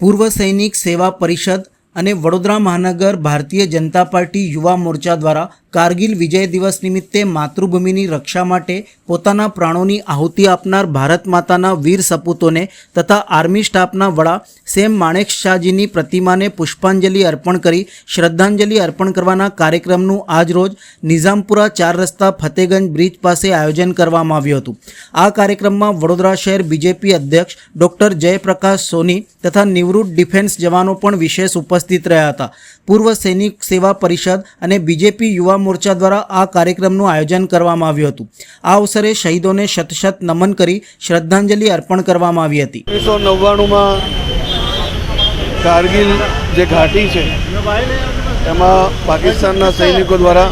પૂર્વ સૈનિક સેવા પરિષદ અને વડોદરા મહાનગર ભારતીય જનતા પાર્ટી યુવા મોરચા દ્વારા કારગિલ વિજય દિવસ નિમિત્તે માતૃભૂમિની રક્ષા માટે પોતાના પ્રાણોની આહુતિ આપનાર ભારત માતાના વીર સપૂતોને તથા આર્મી સ્ટાફના વડા સેમ માણેક શાહજીની પ્રતિમાને પુષ્પાંજલિ અર્પણ કરી શ્રદ્ધાંજલિ અર્પણ કરવાના કાર્યક્રમનું આજરોજ નિઝામપુરા ચાર રસ્તા ફતેગંજ બ્રિજ પાસે આયોજન કરવામાં આવ્યું હતું. આ કાર્યક્રમમાં વડોદરા શહેર બીજેપી અધ્યક્ષ ડૉક્ટર જયપ્રકાશ સોની તથા નિવૃત્ત ડિફેન્સ જવાનો પણ વિશેષ ઉપસ્થિત રહ્યા હતા. પૂર્વ સૈનિક સેવા પરિષદ અને બીજેપી યુવા મોરચા દ્વારા આ કાર્યક્રમનું આયોજન કરવામાં આવ્યું હતું. આ અવસરે શહીદોને શતશત નમન કરી શ્રદ્ધાંજલિ અર્પણ કરવામાં આવી હતી. ઓગણીસો નવ્વાણુંમાં કારગિલ જે ઘાટી છે, એમાં પાકિસ્તાનના સૈનિકો દ્વારા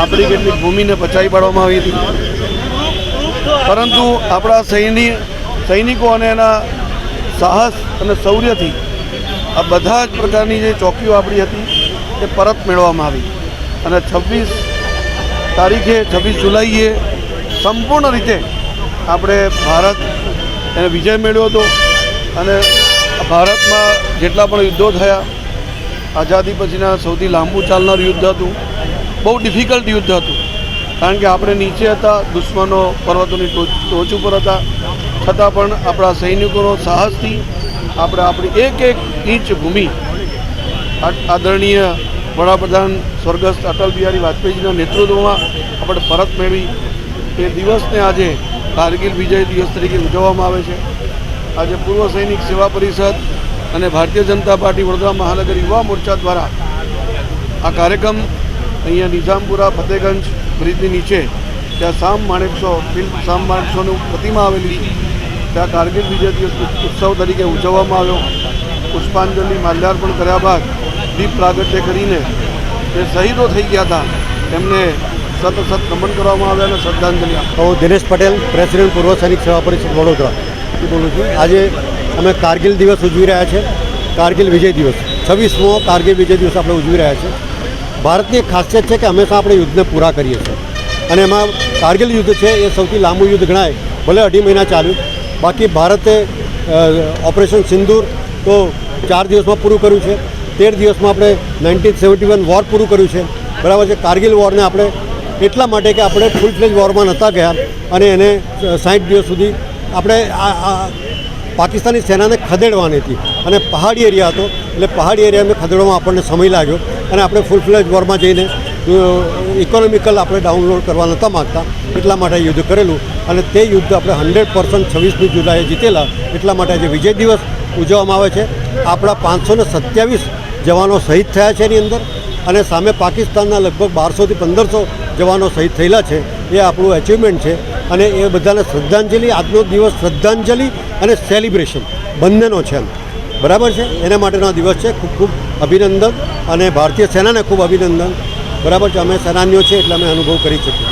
આપણી કેટલીક ભૂમિને પચાવી પાડવામાં આવી હતી. પરંતુ આપણા સૈનિક સૈનિકો અને એના સાહસ અને શૌર્યથી આ બધા જ પ્રકારની જે ચોકીઓ આપણી હતી, એ પરત મેળવવામાં આવી. અને છવ્વીસ તારીખે, છવ્વીસ જુલાઈએ સંપૂર્ણ રીતે આપણે ભારત એને વિજય મેળવ્યો હતો. અને ભારતમાં જેટલા પણ યુદ્ધો થયા, આઝાદી પછીના સૌથી લાંબુ ચાલનાર યુદ્ધ હતું. બહુ ડિફિકલ્ટ યુદ્ધ હતું. કારણ કે આપણે નીચે હતા, દુશ્મનો પર્વતોની ટોચ ટોચ ઉપર હતા. છતાં પણ આપણા સૈનિકોનો સાહસથી આપણે આપણી એક એક ઇંચ ભૂમિ. આદરણીય વડાપ્રધાન સ્વર્ગસ્થ અટલ બિહારી વાજપેયીજીના નેતૃત્વમાં આપણે પરત મેળવી એ દિવસને આજે કારગિલ વિજય દિવસ તરીકે ઉજવવામાં આવે છે. આજે પૂર્વ સૈનિક સેવા પરિષદ અને ભારતીય જનતા પાર્ટી વડોદરા મહાનગર યુવા મોરચા દ્વારા આ કાર્યક્રમ અહીંયા નિઝામપુરા, ફતેગંજ બ્રિજની નીચે, ત્યાં સામ માણેકસો ફિલ્મ સામ માણેકસોનું પ્રતિમા આવેલી છે. ત્યાં કારગિલ વિજય દિવસ ઉત્સવ તરીકે ઉજવવામાં આવ્યો. પુષ્પાંજલિ માલ્યાર્પણ કર્યા બાદ દીપ પ્રાગટ્ય કરીને જે શહીદો થઈ ગયા હતા. એમને સત સત નમન કરવામાં આવ્યા અને શ્રદ્ધાંજલિ હું દિનેશ પટેલ પ્રેસિડેન્ટ પૂર્વ સૈનિક સેવા પરિષદ વડોદરા. બોલું છું. આજે અમે કારગિલ દિવસ ઉજવી રહ્યા છે. કારગિલ વિજય દિવસ. છવ્વીસમો કારગિલ વિજય દિવસ આપણે ઉજવી રહ્યા છે. ભારતની એક ખાસિયત છે કે હંમેશા આપણે યુદ્ધને પૂરા કરીએ છીએ. અને એમાં કારગિલ યુદ્ધ છે એ સૌથી લાંબુ યુદ્ધ ગણાય. ભલે અઢી મહિના ચાલ્યું. બાકી ભારતે ઓપરેશન સિંદૂર તો ચાર દિવસમાં પૂરું કર્યું છે. તેર દિવસમાં આપણે નાઇન્ટીન સેવન્ટી વન વોર પૂરું કર્યું છે. બરાબર છે. કારગિલ વોરને આપણે એટલા માટે કે આપણે ફૂલ ફ્લેજ વોરમાં નહોતા ગયા અને એને સાઠ દિવસ સુધી આપણે પાકિસ્તાની સેનાને ખદેડવાની હતી. અને પહાડી એરિયા હતો. એટલે પહાડી એરિયામાં ખદેડવામાં આપણને સમય લાગ્યો અને આપણે ફૂલ ફ્લેજ વોરમાં જઈને ઇકોનોમિકલ આપણે ડાઉનલોડ કરવા નહોતા માગતા. એટલા માટે યુદ્ધ કરેલું. અને તે યુદ્ધ આપણે હંડ્રેડ પર્સન્ટ છવ્વીસમી જુલાઈએ જીતેલા. એટલા માટે આજે વિજય દિવસ ઉજવવામાં આવે છે. આપણા પાંચસો ને સત્યાવીસ જવાનો શહીદ થયા છે એની અંદર. અને સામે પાકિસ્તાનના લગભગ બારસોથી પંદરસો જવાનો શહીદ થયેલા છે. એ આપણું એચિવમેન્ટ છે. અને એ બધાને શ્રદ્ધાંજલિ, આજનો દિવસ શ્રદ્ધાંજલિ અને સેલિબ્રેશન બંનેનો છે એમ. બરાબર છે? એના માટેનો દિવસ છે. ખૂબ ખૂબ અભિનંદન અને ભારતીય સેનાને ખૂબ અભિનંદન. બરાબર છે? અમે સેનાનીઓ છીએ એટલે અમે અનુભવ કરી શકીએ.